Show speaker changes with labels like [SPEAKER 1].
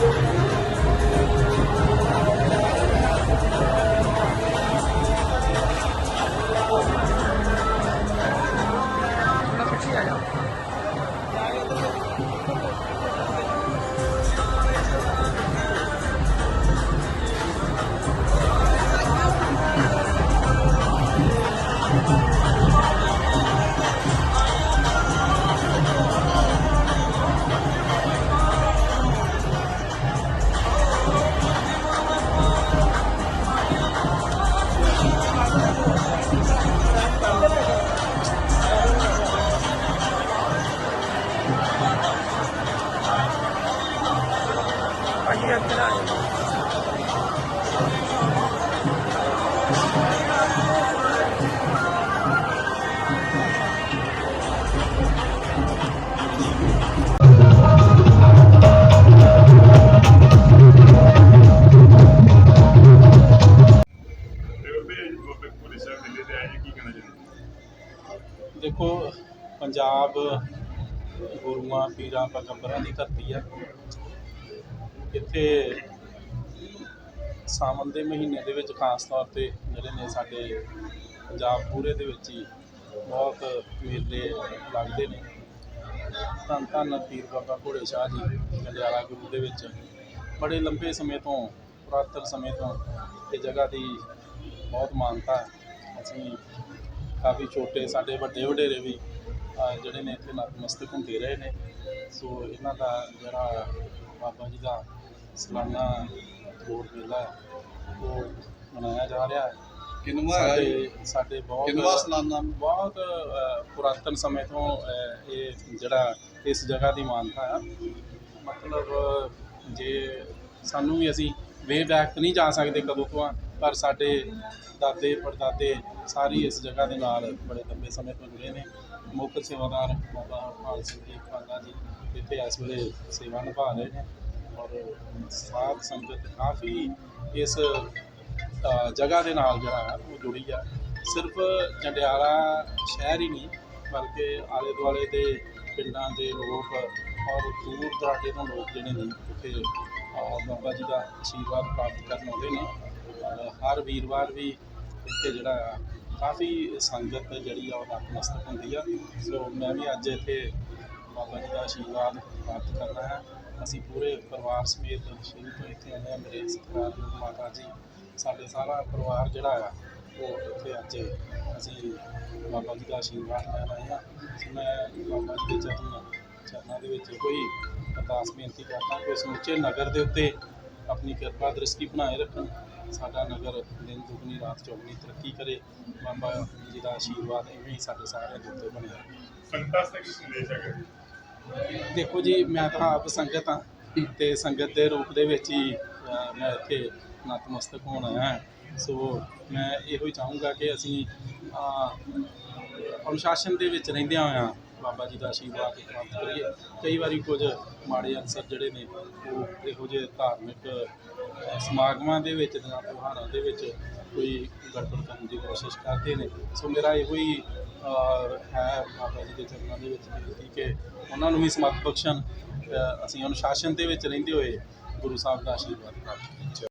[SPEAKER 1] ਤੇ ਉਹਦੇ
[SPEAKER 2] ਦੇਖੋ ਪੰਜਾਬ ਗੁਰੂਆਂ ਪੀਰਾਂ ਪੈਗੰਬਰਾਂ ਦੀ ਧਰਤੀ ਹੈ ਇੱਥੇ ਸਾਵਣ ਦੇ ਮਹੀਨੇ ਦੇ ਵਿੱਚ ਖਾਸ ਤੌਰ ਤੇ ਜਿਹੜੇ ਨੇ ਸਾਡੇ ਪੰਜਾਬ ਪੂਰੇ ਦੇ ਵਿੱਚ ਹੀ ਬਹੁਤ ਮੇਲੇ ਲੱਗਦੇ ਨੇ। ਧੰਨ ਧੰਨ ਪੀਰ ਬਾਬਾ ਘੋੜੇ ਸ਼ਾਹ ਜੀ ਗੰਡਿਆਲਾ ਗੁਰੂ ਦੇ ਵਿੱਚ। ਬੜੇ ਲੰਬੇ ਸਮੇਂ ਤੋਂ, ਪੁਰਾਤਨ ਸਮੇਂ ਤੋਂ ਇਹ ਜਗ੍ਹਾ ਦੀ ਬਹੁਤ ਮਾਨਤਾ ਹੈ। ਅਸੀਂ ਕਾਫੀ ਛੋਟੇ, ਸਾਡੇ ਵੱਡੇ ਵਡੇਰੇ ਵੀ ਜਿਹੜੇ ਨੇ ਇੱਥੇ ਨਤਮਸਤਕ ਹੁੰਦੇ ਰਹੇ ਨੇ। ਸੋ ਇਹਨਾਂ ਦਾ ਜਿਹੜਾ ਬਾਬਾ ਜੀ ਦਾ ਸਾਲਾਨਾ ਜੋੜ ਮੇਲਾ ਹੈ ਉਹ ਮਨਾਇਆ ਜਾ ਰਿਹਾ ਹੈ।
[SPEAKER 3] ਕਿੰਨਵਾਂ ਹੈਗਾ
[SPEAKER 2] ਸਾਡੇ ਸਾਡੇ ਬਹੁਤ
[SPEAKER 3] ਕਿੰਨਵਾਂ ਸਾਲਾਨਾ?
[SPEAKER 2] ਬਹੁਤ ਅ, ਪੁਰਾਤਨ ਸਮੇਂ ਤੋਂ ਅ, ਇਹ ਜਿਹੜਾ ਇਸ ਜਗ੍ਹਾ ਦੀ ਮਾਨਤਾ ਆ। ਮਤਲਬ ਜੇ ਸਾਨੂੰ ਵੀ ਅਸੀਂ ਵੇ ਬੈਕ ਤਾਂ ਨਹੀਂ ਜਾ ਸਕਦੇ ਕਦੋਂ ਤੋਂ ਆ, ਪਰ ਸਾਡੇ ਦਾਦੇ ਪੜਦਾਦੇ ਸਾਰੀ ਇਸ ਜਗ੍ਹਾ ਦੇ ਨਾਲ ਬੜੇ ਲੰਬੇ ਸਮੇਂ ਤੋਂ ਜੁੜੇ ਨੇ। ਮੁੱਖ ਸੇਵਾਦਾਰ ਬਾਬਾ ਹਰਪਾਲ ਸਿੰਘ ਜੀ ਖਾਨਾ ਜੀ ਇੱਥੇ ਇਸ ਵੇਲੇ ਸੇਵਾ ਨਿਭਾ ਰਹੇ ਨੇ। ਔਰ ਸਾਧ ਸੰਗਤ ਕਾਫੀ ਇਸ ਜਗ੍ਹਾ ਦੇ ਨਾਲ ਜਿਹੜਾ ਹੈ, ਉਹ ਜੁੜੀ ਆ। ਸਿਰਫ ਜੰਡਿਆਲਾ ਸ਼ਹਿਰ ਹੀ ਨਹੀਂ, ਬਲਕਿ ਆਲੇ ਦੁਆਲੇ ਦੇ ਪਿੰਡਾਂ ਦੇ ਲੋਕ ਔਰ ਦੂਰ ਦਰਾਡੇ ਤੋਂ ਲੋਕ ਜਿਹੜੇ ਨੇ, ਉੱਥੇ ਬਾਬਾ ਜੀ ਦਾ ਆਸ਼ੀਰਵਾਦ ਪ੍ਰਾਪਤ ਕਰਨ ਆਉਂਦੇ ਨੇ। ਔਰ ਹਰ ਵੀਰਵਾਰ ਵੀ ਇੱਥੇ ਜਿਹੜਾ ਆ, ਕਾਫੀ ਸੰਗਤ ਜਿਹੜੀ ਆ, ਉਹ ਨਤਮਸਤਕ ਹੁੰਦੀ ਆ। ਸੋ ਮੈਂ ਵੀ ਅੱਜ ਇੱਥੇ ਬਾਬਾ ਜੀ ਦਾ ਆਸ਼ੀਰਵਾਦ ਪ੍ਰਾਪਤ ਕਰਨਾ ਹੈ। ਅਸੀਂ ਪੂਰੇ ਪਰਿਵਾਰ ਸਮੇਤ ਸ਼ੁਰੂ ਤੋਂ ਇੱਥੇ ਆਏ ਹਾਂ। ਮੇਰੇ ਸਤਿਕਾਰਯੋਗ ਮਾਤਾ ਜੀ, ਸਾਡੇ ਸਾਰਾ ਪਰਿਵਾਰ ਜਿਹੜਾ ਆ, ਉਹ ਇੱਥੇ ਅੱਜ ਅਸੀਂ ਬਾਬਾ ਜੀ ਦਾ ਆਸ਼ੀਰਵਾਦ ਲੈਣ ਆਏ ਹਾਂ। ਮੈਂ ਬਾਬਾ ਜੀ ਦੇ ਚਰਨ, ਚਰਨਾਂ ਦੇ ਵਿੱਚ ਕੋਈ ਅਰਦਾਸ ਬੇਨਤੀ ਕਰਦਾ ਕਿ ਸਮੁੱਚੇ ਨਗਰ ਦੇ ਉੱਤੇ ਆਪਣੀ ਕਿਰਪਾ ਦ੍ਰਿਸ਼ਟੀ ਬਣਾਏ ਰੱਖਣ। ਸਾਡਾ ਨਗਰ ਦਿਨ ਦੁਗਣੀ, ਰਾਤ ਚੌਗਣੀ ਤਰੱਕੀ ਕਰੇ। ਬਾਬਾ ਜੀ ਦਾ ਆਸ਼ੀਰਵਾਦ ਇਵੇਂ ਹੀ ਸਾਡੇ ਸਾਰਿਆਂ ਦੇ ਉੱਤੇ ਬਣਿਆ। ਰਹੇ
[SPEAKER 1] ਸੰਗਤਾਂ ਸੰਦੇਸ਼ ਹੈਗਾ?
[SPEAKER 2] ਦੇਖੋ ਜੀ ਮੈਂ ਤਾਂ ਆਪ ਸੰਗਤ ਹਾਂ ਤੇ ਸੰਗਤ ਦੇ ਰੂਪ ਦੇ ਵਿੱਚ ਹੀ ਅ, ਮੈਂ ਇੱਥੇ ਨਤਮਸਤਕ ਹੋਣ ਆਇਆ ਹਾਂ। ਸੋ ਮੈਂ ਇਹੋ ਹੀ ਚਾਹੂੰਗਾ ਕਿ ਅਸੀਂ ਅ, ਅਨੁਸ਼ਾਸਨ ਦੇ ਵਿੱਚ ਰਹਿੰਦਿਆਂ ਹੋਇਆਂ ਬਾਬਾ ਜੀ ਦਾ ਆਸ਼ੀਰਵਾਦ ਪ੍ਰਾਪਤ ਕਰੀਏ। ਕਈ ਵਾਰੀ ਕੁਝ ਮਾੜੇ ਅਨਸਰ ਜਿਹੜੇ ਨੇ, ਉਹ ਇਹੋ ਜਿਹੇ ਧਾਰਮਿਕ ਸਮਾਗਮਾਂ ਦੇ ਵਿੱਚ ਜਾਂ ਤਿਉਹਾਰਾਂ ਦੇ ਵਿੱਚ ਕੋਈ ਗੜਬੜ ਕਰਨ ਦੀ ਕੋਸ਼ਿਸ਼ ਕਰਦੇ ਨੇ। ਸੋ ਮੇਰਾ ਇਹੋ ਹੀ ਹੈ ਬਾਬਾ ਜੀ ਦੇ ਚਰਨਾਂ ਦੇ ਵਿੱਚ ਬੇਨਤੀ ਕਿ ਉਹਨਾਂ ਨੂੰ ਵੀ ਸਮਰਥ ਬਖਸ਼ਣ। ਅਸੀਂ ਅਨੁਸ਼ਾਸਨ ਦੇ ਵਿੱਚ ਰਹਿੰਦੇ ਹੋਏ ਗੁਰੂ ਸਾਹਿਬ ਦਾ ਆਸ਼ੀਰਵਾਦ ਪ੍ਰਾਪਤ